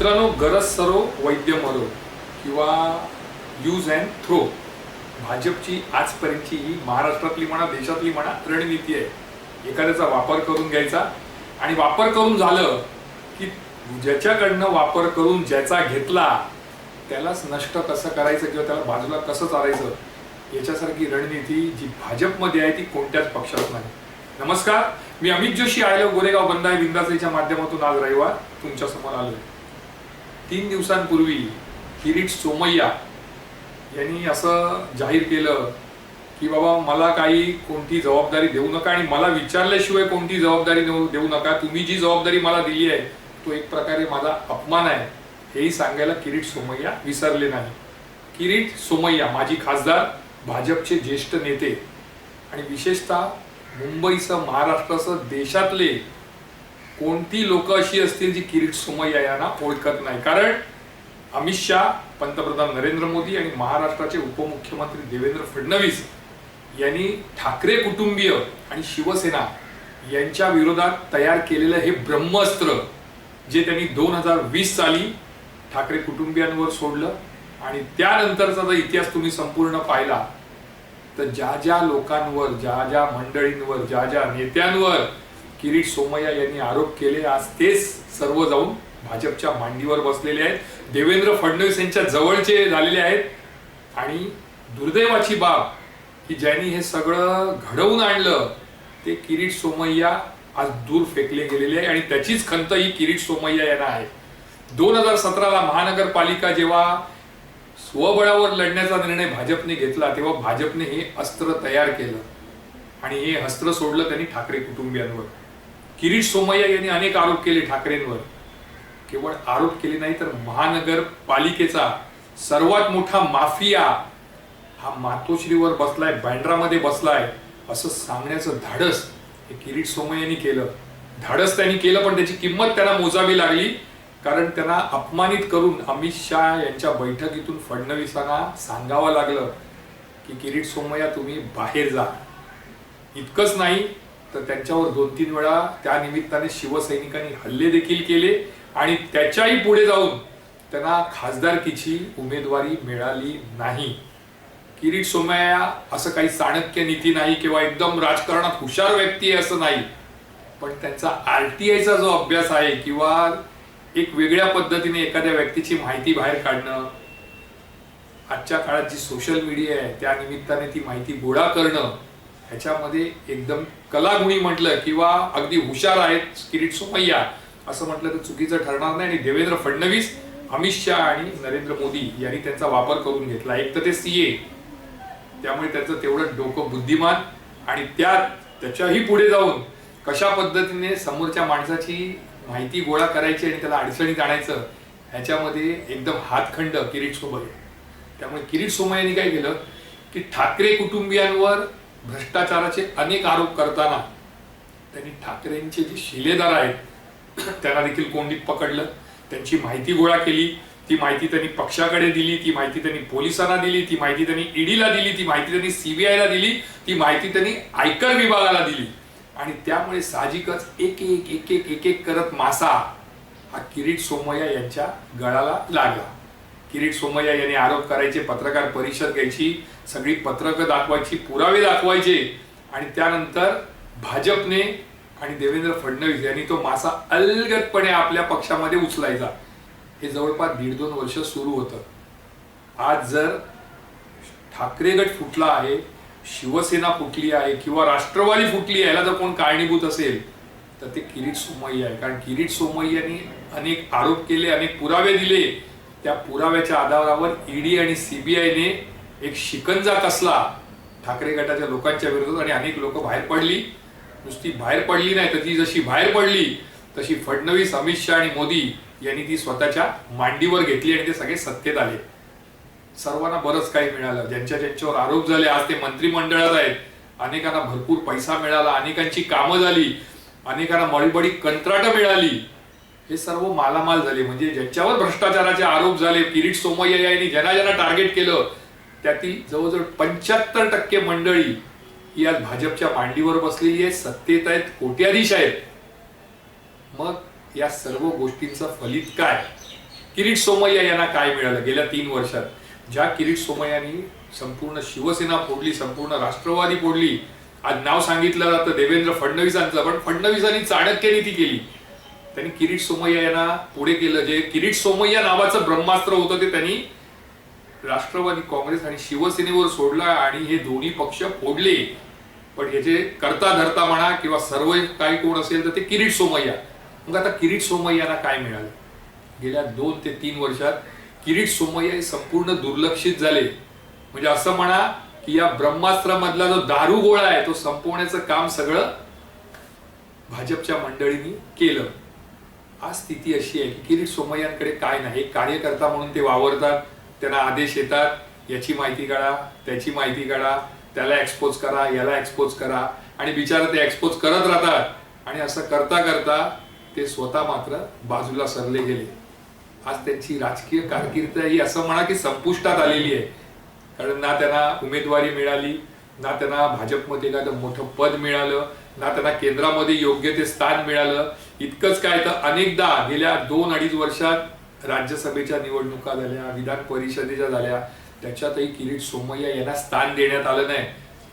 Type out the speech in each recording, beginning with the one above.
मित्रांनो गरज सरो वैद्य मरो किंवा यूज अँड थ्रो भाजपची आजपर्यंतची ही महाराष्ट्रातली म्हणा देशातली म्हणा रणनीती आहे. एखाद्याचा वापर करून घ्यायचा. आणि वापर करून झालं की ज्याच्याकडनं वापर करून ज्याचा घेतला त्यालाच नष्ट कसं करायचं किंवा त्याला बाजूला कसं चालायचं याच्यासारखी रणनीती जी भाजपमध्ये आहे ती कोणत्याच पक्षात नाही. नमस्कार मी अमित जोशी आयलो गोरेगाव बंदाय बिंदासाच्या माध्यमातून आज रविवार तुमच्यासमोर आलो आलोय. तीन दिवसांपूर्वी किरीट सोमय्या यांनी असं जाहीर केलं की बाबा मला काही कोणती जबाबदारी देऊ नका आणि मला विचारल्याशिवाय कोणती जबाबदारी देऊ देऊ नका. तुम्ही जी जबाबदारी मला दिली आहे तो एक प्रकारे माझा अपमान आहे. हेही सांगायला किरीट सोमय्या विसरले नाही. किरीट सोमय्या माजी खासदार भाजपचे ज्येष्ठ नेते आणि विशेषतः मुंबईसह महाराष्ट्रासह देशातले कोणती लोक अशी असतील जी किरीट सोमय्या यांना ओळखत नाही? कारण अमित शहा पंतप्रधान नरेंद्र मोदी आणि महाराष्ट्राचे उपमुख्यमंत्री देवेंद्र फडणवीस यांनी ठाकरे कुटुंबीय आणि शिवसेना यांच्या विरोधात तयार केलेलं हे ब्रह्मास्त्र जे त्यांनी दोन हजार वीस साली ठाकरे कुटुंबियांवर सोडलं आणि त्यानंतरचा जर इतिहास तुम्ही संपूर्ण पाहिला तर ज्या ज्या लोकांवर ज्या ज्या मंडळींवर ज्या ज्या नेत्यांवर किरीट सोमय्या यांनी आरोप केले. आज तेच सर्व जाऊन भाजपच्या मांडीवर बसलेले आहेत. देवेंद्र फडणवीस यांच्या जवळचे झालेले आहेत. आणि दुर्दैवाची बाब की ज्यांनी हे सगळं घडवून आणलं ते किरीट सोमय्या आज दूर फेकले गेलेले आहे आणि त्याचीच खंत ही किरीट सोमय्या यांना आहे. दोन हजार सतराला महानगरपालिका जेव्हा स्वबळावर लढण्याचा निर्णय भाजपने घेतला तेव्हा भाजपने हे अस्त्र तयार केलं. आणि हे अस्त्र सोडलं त्यांनी ठाकरे कुटुंबियांवर. किरीट सोमय्या यांनी अनेक आरोप केले ठाकरेंवर. केवळ आरोप केले नाही तर महानगरपालिकेचा सर्वात मोठा माफिया हा मातोश्रीवर बसलाय बँड्रामध्ये बसलाय असं सांगण्याचं धाडस हे किरीट सोमय्यानी केलं. धाडस त्यांनी केलं पण त्याची किंमत त्यांना मोजावी लागली. कारण त्यांना अपमानित करून अमित शहा यांच्या बैठकीतून फडणवीसांना सांगावं लागलं की किरीट सोमय्या तुम्ही बाहेर जा. इतकंच नाही तर त्यांच्यावर दोन तीन वेळा त्या निमित्ताने शिवसैनिकांनी हल्ले देखील केले आणि त्याच्याही पुढे जाऊन त्यांना खासदारकीची उमेदवारी मिळाली नाही. किरीट सोमय्या असं काही चाणक्य नीती नाही किंवा एकदम राजकारणात हुशार व्यक्ती आहे असं नाही. पण त्यांचा आरटीआयचा जो अभ्यास आहे किंवा एक वेगळ्या पद्धतीने एखाद्या व्यक्तीची माहिती बाहेर काढणं आजच्या काळात जी सोशल मीडिया आहे त्या निमित्ताने ती माहिती गोळा करणं ह्याच्यामध्ये एकदम कलागुणी म्हटलं किंवा अगदी हुशार आहेत किरीट सोमय्या असं म्हटलं तर चुकीचं ठरणार नाही. आणि देवेंद्र फडणवीस अमित शहा आणि नरेंद्र मोदी यांनी त्यांचा वापर करून घेतला. एक तर ते सी ए त्यामुळे त्याचं तेवढं डोकं बुद्धिमान आणि त्यात त्याच्याही पुढे जाऊन कशा पद्धतीने समोरच्या माणसाची माहिती गोळा करायची आणि त्याला अडचणीत आणायचं ह्याच्यामध्ये एकदम हातखंड किरीट सोमय्या. त्यामुळे किरीट सोमय्यांनी काय केलं की ठाकरे कुटुंबियांवर भ्रष्टाचाराचे अनेक आरोप करताना त्यांनी ठाकरेंचे जे शिलेदार आहेत त्यांना देखील कोंडीत पकडलं. त्यांची माहिती गोळा केली. ती माहिती त्यांनी पक्षाकडे दिली. ती माहिती त्यांनी पोलिसांना दिली. ती माहिती त्यांनी ईडीला दिली. ती माहिती त्यांनी सीबीआयला दिली. ती माहिती त्यांनी आयकर विभागाला दिली. आणि त्यामुळे साहजिकच एक एक एक एक एक एक करत मासा हा किरीट सोमय्या यांच्या गळाला लागला. किरीट सोमय्या यांनी आरोप करायचे पत्रकार परिषद घ्यायची सगळी पत्रकं दाखवायची पुरावे दाखवायचे. आणि त्यानंतर भाजपने आणि देवेंद्र फडणवीस यांनी तो मासा अलगदपणे आपल्या पक्षामध्ये उचलायचा. हे जवळपास दीड दोन वर्ष सुरू होतं. आज जर ठाकरे गट फुटला आहे शिवसेना फुटली आहे किंवा राष्ट्रवादी फुटली आहे याला जर कोण कारणीभूत असेल तर ते किरीट सोमय्या आहे. कारण किरीट सोमय्यांनी अनेक आरोप केले अनेक पुरावे दिले. त्या पुराव्याच्या आधारावर ईडी आणि सीबीआयने एक शिकंजा कसला ठाकरे गटाच्या लोकांच्या विरोधात आणि अनेक लोक बाहेर पडली. नुसती बाहेर पडली नाही तर ती जशी बाहेर पडली तशी फडणवीस अमित शहा आणि मोदी यांनी ती स्वतःच्या मांडीवर घेतली आणि ते सगळे सत्तेत आले. सर्वांना बरंच काही मिळालं. ज्यांच्या ज्यांच्यावर आरोप झाले आज ते मंत्रिमंडळात आहेत. अनेकांना भरपूर पैसा मिळाला अनेकांची कामं झाली अनेकांना मळीबडी कंत्राटं मिळाली. हे सर्व मालामाल झाले. म्हणजे ज्यांच्यावर भ्रष्टाचाराचे आरोप झाले किरीट सोमय्या यांनी ज्यांना ज्यांना टार्गेट केलं त्यातील जवळजवळ पंच्याहत्तर टक्के मंडळी ही आज भाजपच्या मांडीवर बसलेली आहे सत्तेत आहेत कोट्याधीश आहेत. मग या सर्व गोष्टींचं फलित काय? किरीट सोमय्या यांना काय मिळालं गेल्या तीन वर्षात? ज्या किरीट सोमय्यांनी संपूर्ण शिवसेना फोडली संपूर्ण राष्ट्रवादी फोडली आज नाव सांगितलं जातं देवेंद्र फडणवीसांचं पण फडणवीसांनी चाणक्य नीती केली. त्यांनी किरीट सोमय्या यांना पुढे केलं जे किरीट सोमय्या नावाचं ब्रह्मास्त्र होतं ते त्यांनी राष्ट्रवादी काँग्रेस आणि शिवसेनेवर सोडला आणि हे दोन्ही पक्ष फोडले. पण ह्याचे करता धरता म्हणा किंवा सर्व काही कोण असेल तर ते किरीट सोमय्या. मग आता किरीट सोमय्याला काय मिळालं? गेल्या दोन ते तीन वर्षात किरीट सोमय्या हे संपूर्ण दुर्लक्षित झाले. म्हणजे असं म्हणा की या ब्रह्मास्त्रामधला जो दारू गोळा आहे तो संपवण्याचं काम सगळं भाजपच्या मंडळींनी केलं. आज स्थिती अशी आहे की किरीट सोमय्यांकडे काय नाही कार्यकर्ता म्हणून ते वावरतात त्यांना आदेश येतात याची माहिती काढा त्याची माहिती काढा त्याला एक्सपोज करा याला एक्सपोज करा. आणि बिचारा ते एक्सपोज करत राहतात. आणि असं करता करता ते स्वतः मात्र बाजूला सरले गेले. आज त्यांची राजकीय कारकीर्द ही असं म्हणा की संपुष्टात आलेली आहे. कारण ना त्यांना उमेदवारी मिळाली ना त्यांना भाजपमध्ये एखादं मोठं पद मिळालं ना त्यांना केंद्रामध्ये योग्य ते स्थान मिळालं. इतकंच काय तर अनेकदा गेल्या दोन अडीच वर्षात राज्यसभेच्या निवडणुका झाल्या विधान परिषदेच्या झाल्या. त्याच्यातही किरीट सोमय्या यांना स्थान देण्यात आलं नाही.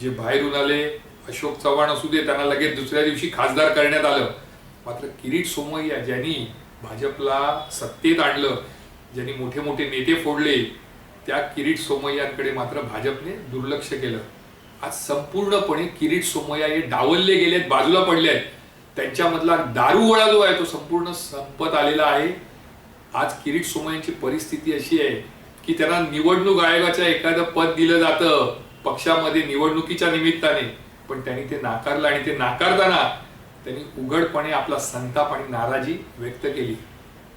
जे बाहेरून आले अशोक चव्हाण असू दे त्यांना लगेच दुसऱ्या दिवशी खासदार करण्यात आलं. मात्र किरीट सोमय्या ज्यांनी भाजपला सत्तेत आणलं ज्यांनी मोठे मोठे नेते फोडले त्या किरीट सोमय्यांकडे मात्र भाजपने दुर्लक्ष केलं. आज संपूर्णपणे किरीट सोमय्या हे डावलले गेलेत बाजूला पडले आहेत त्यांच्यामधला दारुगोळा जो आहे तो संपूर्ण संपत आलेला आहे. आज किरीट सोमय्यांची परिस्थिती अशी आहे की त्यांना निवडणूक आयोगाच्या एखादं पद दिलं जातं पक्षामध्ये निवडणुकीच्या निमित्ताने. पण त्यांनी ते नाकारलं आणि ते नाकारताना त्यांनी उघडपणे आपला संताप आणि नाराजी व्यक्त केली.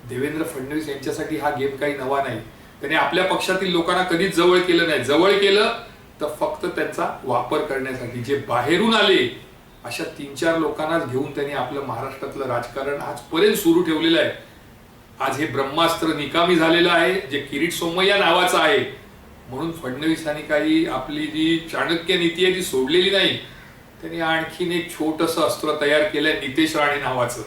देवेंद्र फडणवीस यांच्यासाठी हा गेम काही नवा नाही. त्यांनी आपल्या पक्षातील लोकांना कधीच जवळ केलं नाही. जवळ केलं तर फक्त त्यांचा वापर करण्यासाठी. जे बाहेरून आले अशा तीन चार लोकांनाच घेऊन त्यांनी आपलं महाराष्ट्रातलं राजकारण आजपर्यंत सुरू ठेवलेलं आहे. आज हे ब्रह्मास्त्र निकामी झालेलं आहे जे किरीट सोमय्या नावाचं आहे. म्हणून फडणवीसांनी काही आपली जी चाणक्य नीती आहे ती सोडलेली नाही. त्यांनी आणखीन एक छोटस अस्त्र तयार केलंय नितेश राणे नावाचं.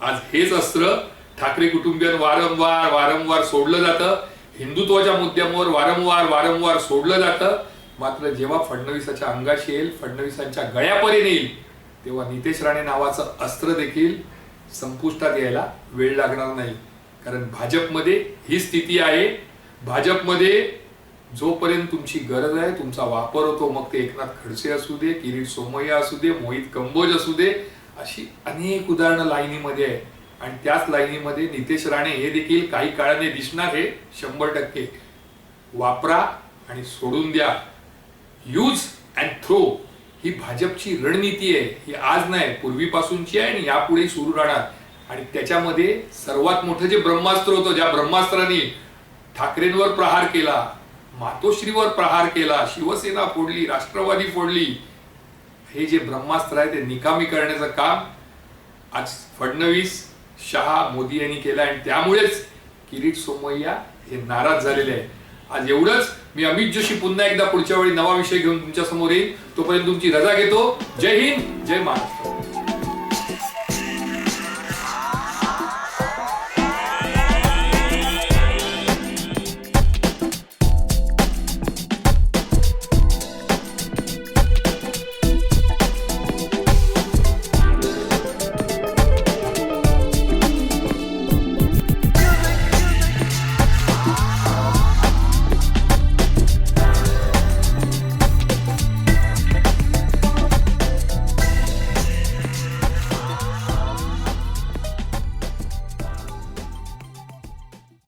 आज हेच अस्त्र ठाकरे कुटुंबियां वारंवार वारंवार सोडलं जातं. हिंदुत्वाच्या मुद्द्यावर वारंवार वारंवार सोडलं जातं. मात्र जेव्हा फडणवीसाच्या अंगाशी येईल फडणवीसांच्या गळ्यापर्यंत येईल तेव्हा नितेश राणे नावाचं अस्त्र देखील संपुष्टात यायला वेळ लागणार नाही. कारण भाजपमध्ये ही स्थिती आहे. भाजपमध्ये जोपर्यंत तुमची गरज आहे तुमचा वापर होतो मग ते एकनाथ खडसे असू दे किरीट सोमय्या असू दे मोहित कंबोज असू दे अशी अनेक उदाहरणं लाईनीमध्ये आहे आणि त्याच लाईनीमध्ये नितेश राणे हे देखील काही काळाने दिसणार हे शंभर टक्के. वापरा आणि सोडून द्या. यूज अँड थ्रो ही भाजपची रणनीती आहे ही आज नाही पूर्वीपासूनची आहे आणि यापुढे सुरू राहणार. आणि त्याच्यामध्ये सर्वात मोठं जे ब्रह्मास्त्र होतं ज्या ब्रह्मास्त्राने ठाकरेंवर प्रहार केला मातोश्रीवर प्रहार केला शिवसेना फोडली राष्ट्रवादी फोडली हे जे ब्रह्मास्त्र आहे ते निकामी करण्याचं काम आज फडणवीस शहा मोदी यांनी केलं आणि त्यामुळेच किरीट सोमय्या हे नाराज झालेले आहे आज एवढंच. मी अमित जोशी पुन्हा एकदा पुढच्या वेळी नवा विषय घेऊन तुमच्यासमोर येईल तोपर्यंत तुमची रजा घेतो. जय हिंद. जय महाराष्ट्र.